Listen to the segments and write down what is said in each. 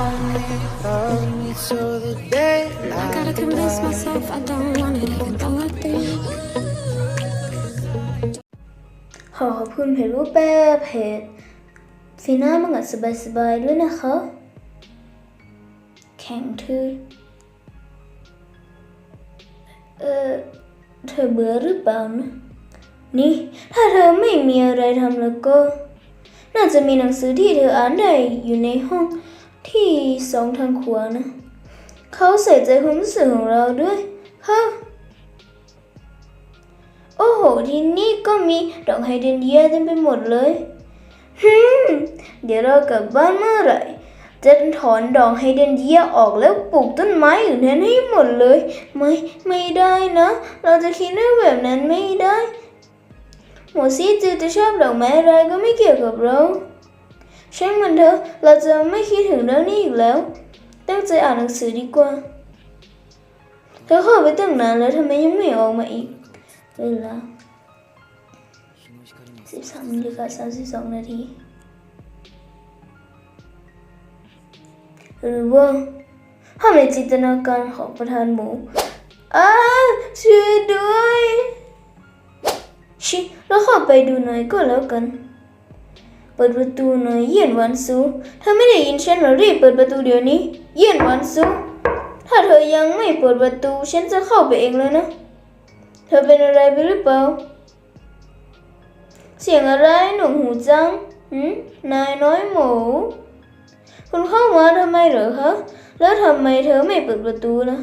I gotta convince myself I don't want it even though I do. ขอขอบคุณเพจรูปแปรเพจฟีน่ามังงัดสบายๆด้วยนะคะ แข็งทื่อเออเธอเบื่อหรือเปล่านะนี่ถ้าเธอไม่มีอะไรทำแล้วก็ น่าจะมีหนังสือที่เธออ่านได้อยู่ในห้อง ที่สองทางขวานะเขาใส่ใจความรู้สึกของเราด้วยค่ะโอ้โหที่นี่ก็มีดอกไฮเดรนเยียเต็มไปหมดเลยฮึมเดี๋ยวเรากลับบ้านเมื่อไหร่จะถอนดอกไฮเดรนเยียออกแล้วปลูกต้นไม้อื่นแทนให้หมดเลย ไม่ไม่ได้นะ เราจะคิดเรื่องแบบนั้นไม่ได้หมอซีจือจะชอบดอกไม้อะไรก็ไม่เกี่ยวกับเรา ช่างมันเถอะ เราจะไม่คิดถึงเรื่องนี้อีกแล้ว ตั้งใจอ่านหนังสือดีกว่า เธอเข้าไปตั้งนานแล้วทำไมยังไม่ออกมาอีก เวลา13นาฬิกา32นาทีหรือว่าภาพในจินตนาการของประธานหมูอ้าช่วยด้วย ชิเราเข้าไปดูหน่อยก็แล้วกัน ปิดประตูหน่อยเยี่ยนวันซูถ้าไม่ได้ยินฉันเรารีบเปิดประตูเดี๋ยวนี้ เยี่ยนวันซูถ้าเธอยังไม่เปิดประตู ฉันจะเข้าไปเองเลยนะ เธอเป็นอะไรไปหรือเปล่า เสียงอะไรหนุ่มหูจังหืมนายน้อยหมู คุณเข้ามาทำไมเหรอคะ แล้วทำไมเธอไม่เปิดประตูล่ะ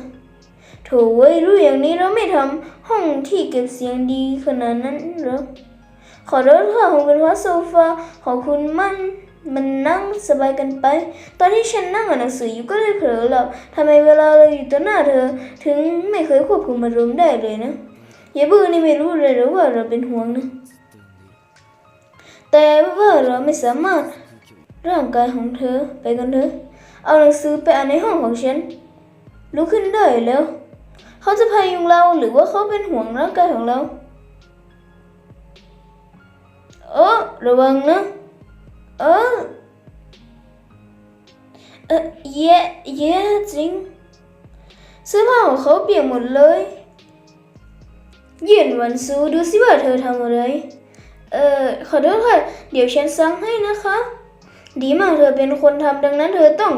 โถเว้ยรู้อย่างนี้เราไม่ทำห้องที่เก็บเสียงดีขนาดนั้นหรอ ขอโทษค่ะคงเป็นเพราะโซฟาของคุณมันมันนั่งสบายกันไป ตอนที่ฉันนั่งอ่านหนังสืออยู่ก็เลยเผลอหลับทำไมเวลาเราอยู่ต่อหน้าเธอ ถึงไม่เคยควบคุมอารมณ์ได้เลยนะอย่าบื้อนี่ไม่รู้เลยหรือว่าเราเป็นห่วงนะ แต่ว่าเราไม่สามารถร่างกายของเธอไปกันเถอะ เอาหนังสือไปอ่านในห้องของฉันลุกขึ้นได้แล้ว เขาจะพายุงเราหรือว่าเขาเป็นห่วงร่างกายของเรา เออระวังนะเออเออแย่แย่จริงเสื้อผ้าของเขาเปียกหมดเลยเย็นวันซูดูสิว่าเธอทำอะไร เออขอโทษค่ะ เดี๋ยวฉันซังให้นะคะ ดีมากเธอเป็นคนทำดังนั้นเธอต้อง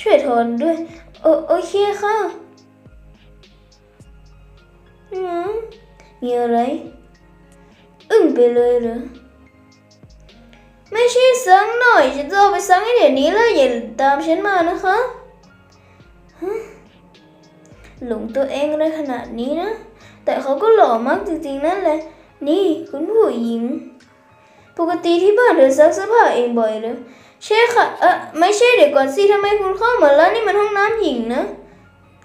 ช่วยถอนด้วย โอโอเคค่ะอืมมีอะไร อึ้งไปเลยเหรอ ไม่ใช่ซังหน่อย ฉันจะเอาไปซังให้เดี๋ยวนี้เลยอย่าตามฉันมานะคะฮะหลงตัวเองเลยขนาดนี้นะ แต่เขาก็หล่อมากจริงๆนั่นแหละ นี่คุณผู้หญิง ปกติที่บ้านเธอซักเสื้อผ้าเองบ่อยเลยใช่ค่ะ เออไม่ใช่เดี๋ยวก่อนสิทำไมคุณเข้ามาแล้วนี่มันห้องน้ำหญิงนะ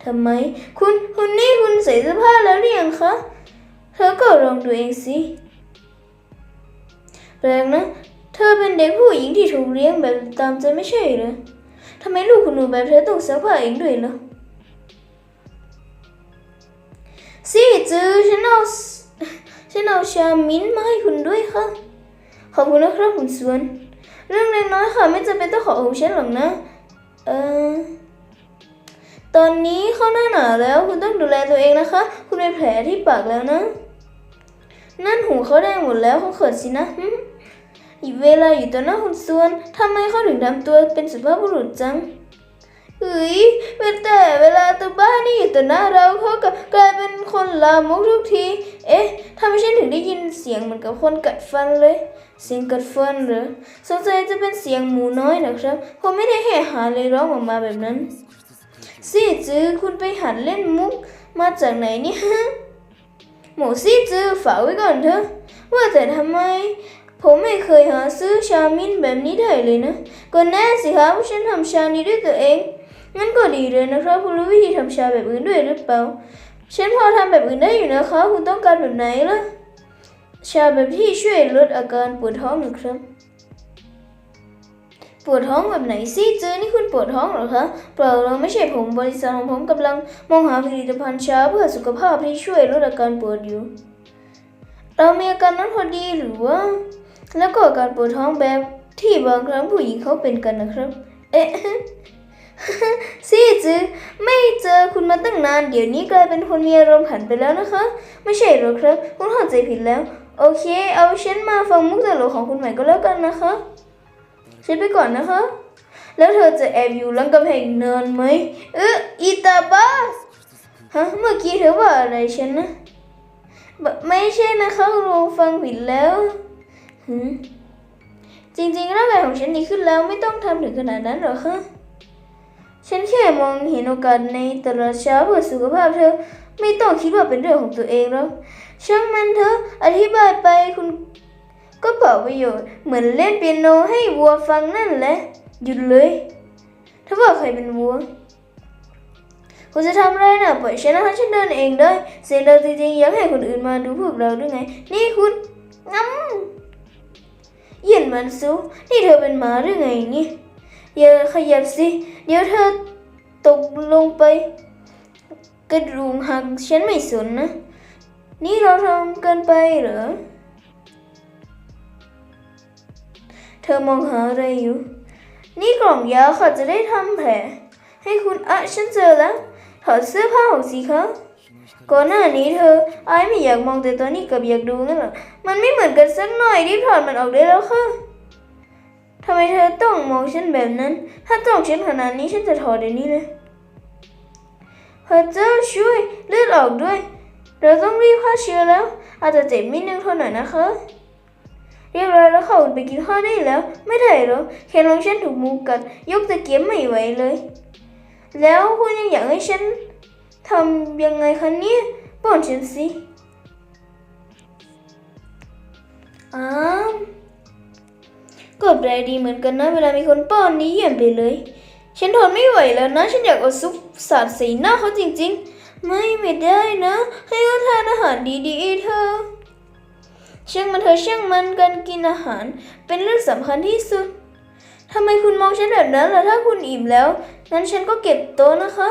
ทำไม คุณคุณนี่คุณใส่เสื้อผ้าแล้วหรือยังคะเธอก็ลองดูเองสิแปลกนะ เธอเป็นเด็กผู้หญิงที่ถูกเลี้ยงแบบตามใจไม่ใช่เหรอทำไมลูกคุณหนูแบบเธอต้องซักผ้าเองด้วยล่ะสิจือฉันเอาฉันเอาชามิ้นมาให้คุณด้วยค่ะ ขอบคุณนะครับคุณสวน เรื่องเล็กน้อยค่ะไม่จำเป็นต้องขอของฉันหรอกนะ เออตอนนี้เข้าหน้าหนาวแล้วคุณต้องดูแลตัวเองนะคะ คุณเป็นแผลที่ปากแล้วนะ นั่นหูเขาแดงหมดแล้วเขาเขินสินะ หึเวลาอยู่ต่อหน้าคุณสวนทำไมเขาถึงทำตัวเป็นสุภาพบุรุษจังเฮ้ยแต่เวลาตัวบ้านนี่อยู่ต่อหน้าเราเขาก็กลายเป็นคนลามกทุกที เอ๊ะทำไมฉันถึงได้ยินเสียงเหมือนกับคนกัดฟันเลย เสียงกัดฟันเหรอสงสัยจะเป็นเสียงหมูน้อยนะครับผมไม่ได้แห่หาเลยร้องออกมาแบบนั้นซี่จือคุณไปหัดเล่นมุกมาจากไหนเนี่ยฮะหมูซี่จือฝากไว้ก่อนเถอะ ว่าแต่ทำไม ผมไม่เคยหาซื้อชามิ้นแบบนี้ได้เลยนะ ก็แน่สิครับว่าฉันทำชานี้ด้วยตัวเอง งั้นก็ดีเลยนะครับคุณรู้วิธีทำชาแบบอื่นด้วยหรือเปล่า ฉันพอทำแบบอื่นได้อยู่นะคะคุณต้องการแบบไหนล่ะ ชาแบบที่ช่วยลดอาการปวดท้องนะครับปวดท้องแบบไหนสิเจอนี่คุณปวดท้องหรอคะเปล่าเราไม่ใช่ผมบริษัทของผมกำลังมองหาผลิตภัณฑ์ชาเพื่อสุขภาพที่ช่วยลดอาการปวดอยู่ เรามีอาการนั้นพอดีหรือว่า แล้วก็การปวดท้องแบบที่บางครั้งผู้หญิงเขาเป็นกันนะครับ เอ๊ะซีจือไม่เจอคุณมาตั้งนาน เดี๋ยวนี้กลายเป็นคนมีอารมณ์ขันไปแล้วนะคะ ไม่ใช่หรอกครับ คุณเข้าใจผิดแล้ว โอเค เอาฉันมาฟังมุกตลกของคุณใหม่ก็แล้วกันนะคะฉันไปก่อนนะคะ แล้วเธอจะแอบอยู่หลังกำแพงเนานไหมเอออีตาบ้าฮะเมื่อกี้เธอว่าอะไรฉันนะไม่ใช่นะคะเราฟังผิดแล้ว หืมจริงๆร่างกายของฉันดีขึ้นแล้วไม่ต้องทำถึงขนาดนั้นหรอกคะฉันแค่มองเห็นโอกาสในแต่ละเช้าเพื่อสุขภาพเธอ ไม่ต้องคิดว่าเป็นเรื่องของตัวเองหรอกช่างมันเถอะอธิบายไปคุณก็เปล่าประโยชน์ เหมือนเล่นเปียโนให้วัวฟังนั่นแหละ หยุดเลย ถ้าว่าใครเป็นวัวคุณจะทำอะไรนะปล่อยฉันนะคะฉันเดินเองได้เสียงดังจริงๆอยากให้คนอื่นมาดูพวกเราด้วยไง นี่คุณงั้ม เย็นมันซูนี่เธอเป็นหมาหรือไงนี่อย่าขยับสิ เดี๋ยวเธอตกลงไป กระดูกหักฉันไม่สนนะ นี่เราทำเกินไปเหรอ เธอมองหาอะไรอยู่ นี่กล่องยาค่ะจะได้ทำแผลให้คุณอะฉันเจอแล้ว ถอดเสื้อผ้าออกสิคะ ก่อนหน้านี้เธอไอายไม่อยากมองแต่ตอนนี้กับอยากดูงั้นหรอ มันไม่เหมือนกันสักหน่อยรีบถอดมันออกได้แล้วค่ะทำไมเธอต้องมองฉันแบบนั้น ถ้าต้องฉันขนาดนี้ฉันจะถอดเดี๋ยวนี้เลยพระเจ้าช่วยเลือดออกด้วย เราต้องรีบฆ่าเชื้อแล้ว อาจจะเจ็บนิดนึงเท่านั้นนะคะ เรียบร้อยแล้วค่ะคุณไปกินข้าวได้แล้ว ไม่ได้หรอแค่ลองฉันถูกมูกัดยกตะเกียบไม่ไหวเลย แล้วคุณยังอยากให้ฉัน ทำยังไงคะเนี่ยป้อนฉันสิอ้าวก็แปลดีเหมือนกันนะเวลามีคนป้อนนี้เยี่ยมไปเลย ฉันทนไม่ไหวแล้วนะ ฉันอยากเอาซุปสาดใส่หน้าเขาจริง ๆ ไม่ไม่ได้นะ ให้เขาทานอาหารดีๆเธอช่างมันเธอช่างมันการกินอาหารเป็นเรื่องสำคัญที่สุดทำไมคุณมองฉันแบบนั้นล่ะถ้าคุณอิ่มแล้ว งั้นฉันก็เก็บโต๊ะนะคะ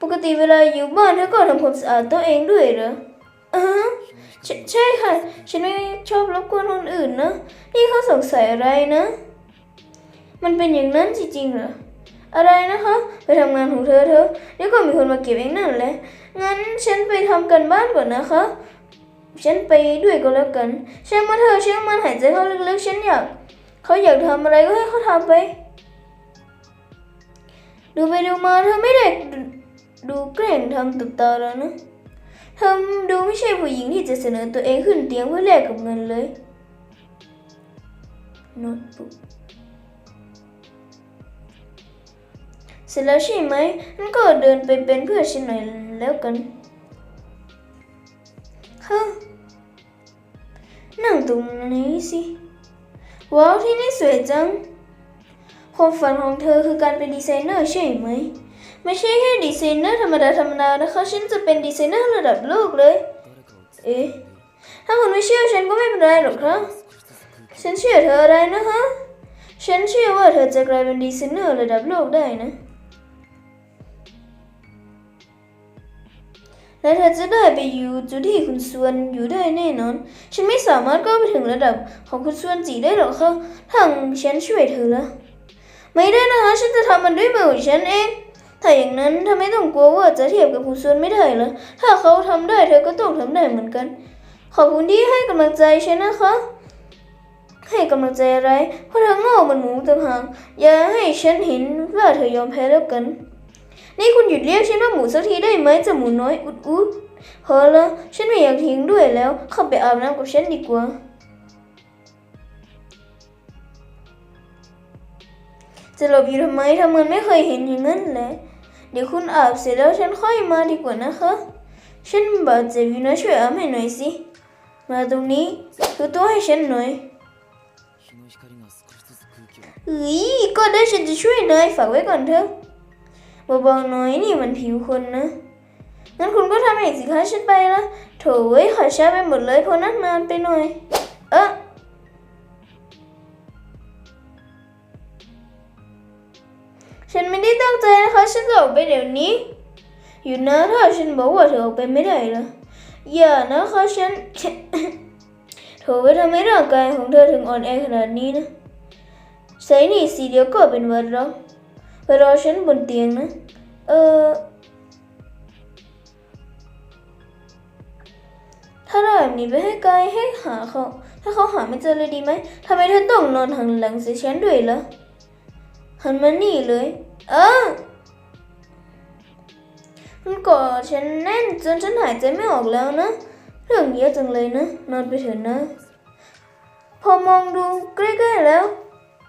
ปกติเวลาอยู่บ้านเธอก็ทำความสะอาดตัวเองด้วยเหรออ่าฮะใช่ใช่ค่ะ ฉันไม่ชอบรบกวนคนอื่นนะ นี่เขาสงสัยอะไรนะ มันเป็นอย่างนั้นจริงๆเหรอ อะไรนะคะ ไปทำงานของเธอเธอะเดี๋ยวก็มีคนมาเก็บเองนั่นแหละ งั้นฉันไปทำกันบ้านก่อนนะคะ ฉันไปด้วยก็แล้วกันช่างมาเธอะช่างมันหายใจเข้าลึกๆ ฉันอยาก เขาอยากทำอะไรก็ให้เขาทำไป ดูไปดูมาเธอไม่ได้ ดูดูแกล้งทำตุบตาแล้วนะเธอดูไม่ใช่ผู้หญิงที่จะเสนอตัวเองขึ้นเตียงเพื่อแลกกับเงินเลยโน้ตบุ๊กเสร็จแล้วใช่ไหมงั้นก็เดินไปเป็นเพื่อนฉันหน่อยแล้วกันฮะนั่งตรงนี้สิว้าวที่นี่สวยจังความฝันของเธอคือการเป็นดีไซเนอร์ใช่ไหม ไม่ใช่แค่ดีไซเนอร์ธรรมดาธรรมดานะคะฉันจะเป็นดีไซเนอร์ระดับโลกเลย เอ๊ะถ้าคุณไม่เชื่อฉันก็ไม่เป็นไรหรอกครับฉันเชื่อเธออะไรนะคะฉันเชื่อว่าเธอจะกลายเป็นดีไซเนอร์ระดับโลกได้นะ และเธอจะได้ไปอยู่จุดที่คุณส่วนอยู่ได้แน่นอน ฉันไม่สามารถก้าวไปถึงระดับของคุณส่วนจีได้หรอกค่ะทางฉันช่วยเธอละไม่ได้นะคะฉันจะทำมันด้วยมือของฉันเอง ถ้าอย่างนั้นเธอไม่ต้องกลัวว่าจะเทียบกับคุณส่วนไม่ได้เหรอถ้าเขาทำได้เธอก็ต้องทำได้เหมือนกัน ขอบคุณที่ให้กำลังใจฉันนะคะ ให้กำลังใจอะไร เพราะเธอโง่เหมันหมูต่างหากอย่าให้ฉันเห็นว่าเธอยอมแพ้แล้วกัน นี่คุณหยุดเรียกฉันว่าหมูสักทีได้ไหมจะหมูน้อยอุดอุดพอละฉันไม่อยากทิ้งด้วยแล้ว เข้าไปอาบน้ำกับฉันดีกว่าจะหลบอยู่ทำไมทำเหมือนไม่เคยเห็นอย่างนั้นแหละ เดี๋ยวคุณอาบเสร็จแล้วฉันค่อยมาดีกว่านะคะ ฉันบาดเจ็บอยู่นะช่วยอาบให้หน่อยสิ มาตรงนี้คือตัวให้ฉันหน่อยเฮ้ยก็ได้ฉันจะช่วยเลยฝากไว้ก่อนเถอะเบางหน่อยนี่มันผิวคนนะ งั้นคุณก็ทำเองสิคะฉันไปละโถเว้ยขอช้าไปหมดเลยเพราะนักงนานไปหน่อย ฉันจะออกไปเดี๋ยวนี้ อยู่นะถ้าฉันบอกว่าเธอออกไปไม่ได้เหรอย่านะคะฉันโถไว้ยทำไมร่างกายของเธอถึงอ่อนแอขนาดนี้นะใส่นี่สีเดียวก็เป็นวัดแล้วไปรอฉันบนเตียงนะ เออ ถ้าเราแบบนี้ไปให้ไกลให้หาเขาถ้าเขาหาไม่เจอเลยดีไหมทำไมเธอต้องนอนหันหลังใส่ฉันด้วยล่ะหันมานี่เลย เออ มันกอดฉันแน่นจนฉันหายใจไม่ออกแล้วนะ เรื่องเยอะจังเลยนะ นอนไปเถอะนะ พอมองดูใกล้ๆแล้ว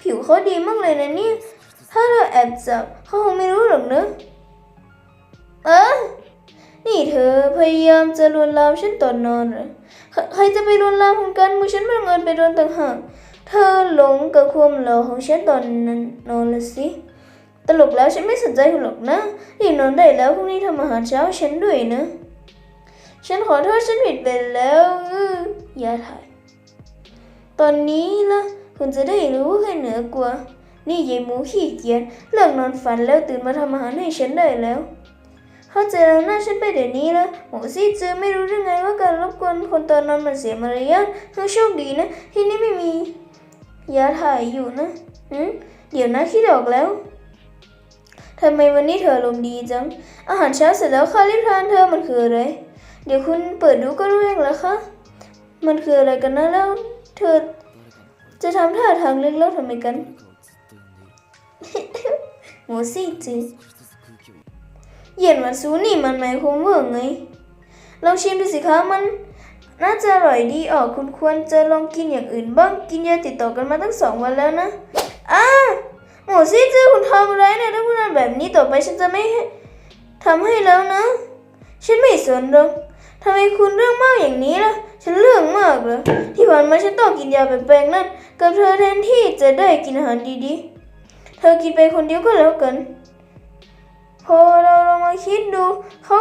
ผิวเขาดีมากเลยนะเนี่ย ถ้าเราแอบจับเขาคงไม่รู้หรอกนะ เออนี่เธอพยายามจะลวนลามฉันตอนนอนเหรอใครจะไปลวนลามของกันมือฉันบังเอิญไปโดนต่างหากเธอหลงกับความหล่อของฉันตอนนอนนอนละสิ ตลกแล้วฉันไม่สนใจคุณหรอกนะรีบนอนได้แล้วพรุ่งนี้ทำอาหารเช้าฉันด้วยนะ ฉันขอโทษฉันผิดไปแล้วอย่าถ่าย ตอนนี้ละคุณจะได้รู้ว่าใครเหนือกว่า นี่ยายหมูขี้เกียจเลิกนอนฝันแล้วตื่นมาทำอาหารให้ฉันได้แล้ว เข้าใจแล้วนะฉันไปเดี๋ยวนี้ละหมูซี่จือไม่รู้ได้ไงว่าการรบกวนคนตอนนอนมันเสียมารยาทเธอโชคดีนะ ที่นี่ไม่มียาถ่ายอยู่นะอืมเดี๋ยวนะคิดออกแล้ว ทำไมวันนี้เธอลมดีจัง อาหารเช้าเสร็จแล้วค่ะรีบทานเธอมันคืออะไร เดี๋ยวคุณเปิดดูก็รู้เองแล้วค่ะ มันคืออะไรกันนะแล้ว เธอจะทำท่าทางเล็กแล้วทำไมกันโมูซี่จีเย็นมันซูนี่มันหมายความว่าไงลองชิมดูสิคะมันน่าจะอร่อยดีออกคุณควรจะลองกินอย่างอื่นบ้าง กินยาติดต่อกันมาตั้งสองวันแล้วนะ อ้าหมูซี่จือคุณทำอะไรเนี่ยถ้าคุณทำแบบนี้ต่อไปฉันจะไม่ทำให้แล้วนะ ฉันไม่สนหรอกทำไมคุณเรื่องมากอย่างนี้ล่ะ ฉันเรื่องมากเหรอที่ผ่านมาฉันต้องกินยาแปลกๆนั่นกับเธอแทนที่จะได้กินอาหารดีๆ เธอกินไปคนเดียวก็แล้วกัน พอเราลองมาคิดดูเขา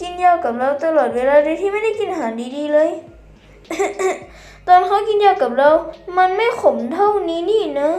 กินยากับเราตลอดเวลาโดยที่ไม่ได้กินอาหารดีๆเลย ตอนเขากินยากับเรา มันไม่ขมเท่านี้นี่นะ